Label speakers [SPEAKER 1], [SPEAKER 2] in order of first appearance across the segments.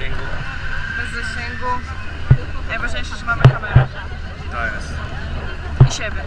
[SPEAKER 1] zasięgu.
[SPEAKER 2] Bez zasięgu. Najważniejsze, że mamy kamerę.
[SPEAKER 1] To jest.
[SPEAKER 2] I siebie.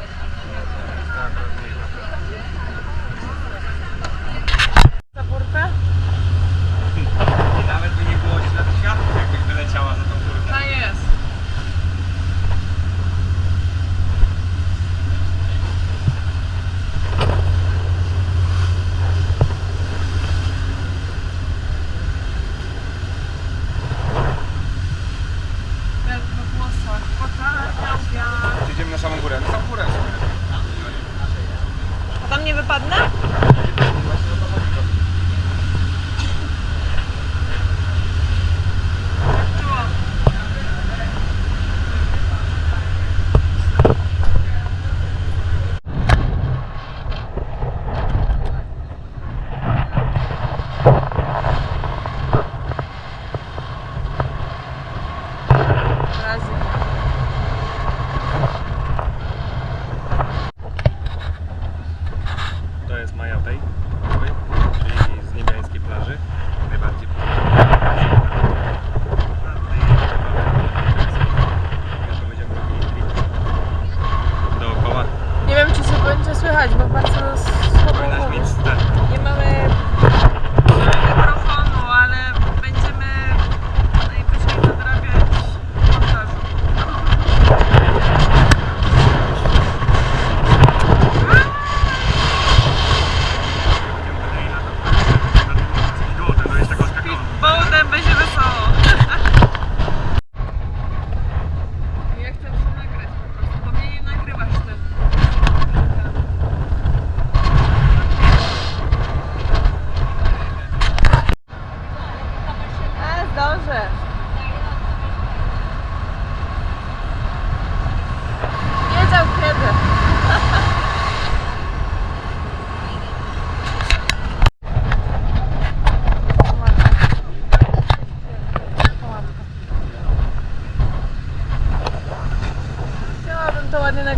[SPEAKER 2] będzie słychać, bo bardzo słabo
[SPEAKER 1] mówisz. Tak.
[SPEAKER 2] Nie mamy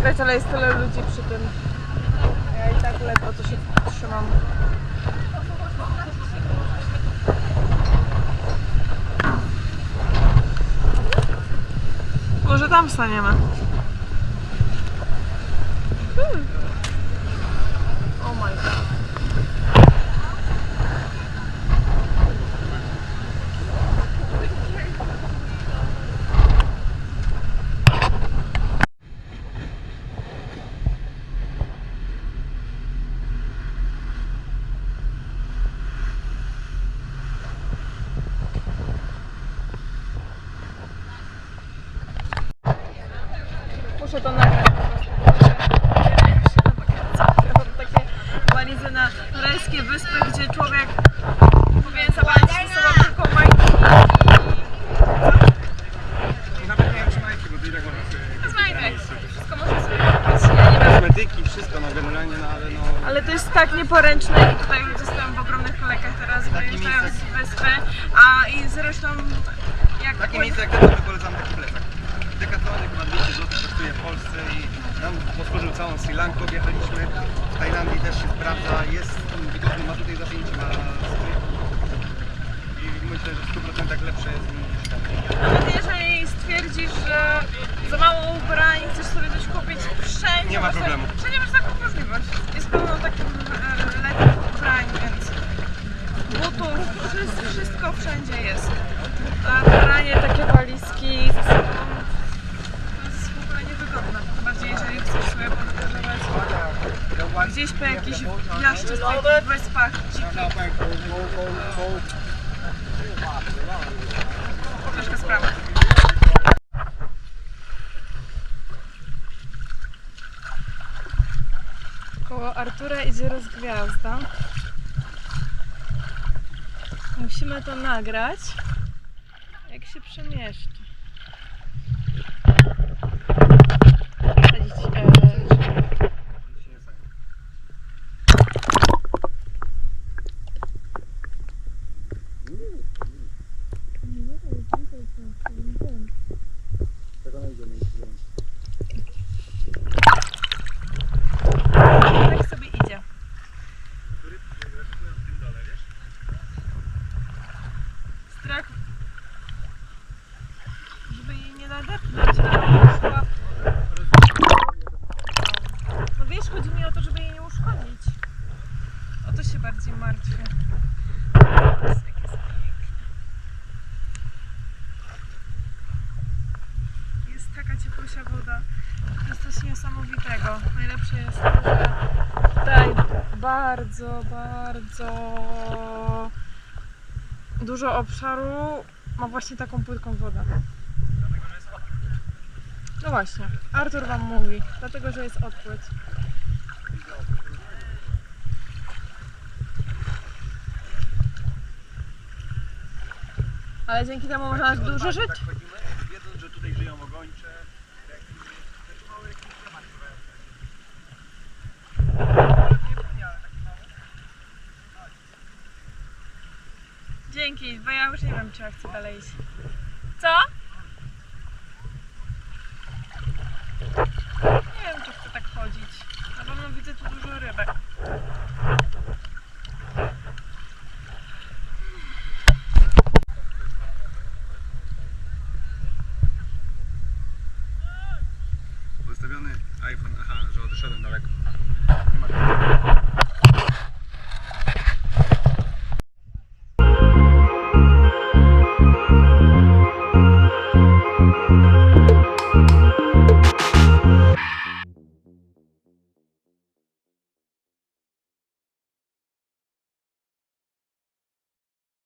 [SPEAKER 2] nagrać, ale jest tyle ludzi przy tym. Ja i tak ledwo to się trzymam. Może tam staniemy. Muszę to na takie walizy na Rajskie Wyspy, gdzie człowiek powinien zabrać ze sobą tylko majtki
[SPEAKER 1] I nawet nie wiem, czy majki, bo można sobie...
[SPEAKER 2] i... Z majtek. Wszystko można sobie kupić. Ja nie wiem.
[SPEAKER 1] Kosmetyki, wszystko, no generalnie, no ale no...
[SPEAKER 2] Ale to jest tak nieporęczne i tutaj ludzie stoją w ogromnych kolejkach teraz, wyjeżdżają z wyspy, a i zresztą jak...
[SPEAKER 1] Takie miejsce jak ten, to polecam taki plecak. Decathlony chyba 200 zł kosztuje w Polsce i nam posłużył całą Sri Lankę, objechaliśmy. W Tajlandii też się sprawdza, jest wygodny, ma tutaj zapięcie na stryk. I myślę, że w 100% lepsze jest niż tam.
[SPEAKER 2] Nawet jeżeli stwierdzisz, że za mało ubrań, chcesz sobie coś kupić wszędzie.
[SPEAKER 1] Nie ma
[SPEAKER 2] masz tak-
[SPEAKER 1] problemu.
[SPEAKER 2] Wszędzie masz taką możliwość. Jest pełno takich e, letnich ubrań, więc butów, wszystko, wszystko wszędzie jest. A branie takie walizki ze sobą to jest w ogóle niewygodne. Bardziej jeżeli chcesz sobie podróżować gdzieś po jakichś piaszczystych wyspach dzikich. Ciężka sprawa. Koło Artura idzie rozgwiazda. Musimy to nagrać, jak się przemieszczy. Sadzić, e, tak sobie idzie. Strach, żeby jej nie nadepnąć, ale szła. No wiesz, chodzi mi o to, żeby jej nie uszkodzić. O to się bardziej martwię. Jest jak jest pięknie. Jest taka cieplusia woda. To jest coś niesamowitego. Najlepsze jest to, że tutaj bardzo, bardzo dużo obszaru ma właśnie taką płytką wodę. No właśnie, Artur Wam mówi, dlatego że jest odpłyt. Ale dzięki temu można dużo żyć.
[SPEAKER 1] Tak wiedząc, że tutaj żyją ogończe.
[SPEAKER 2] Bo ja już nie wiem, czy ja chcę dalej iść. Co?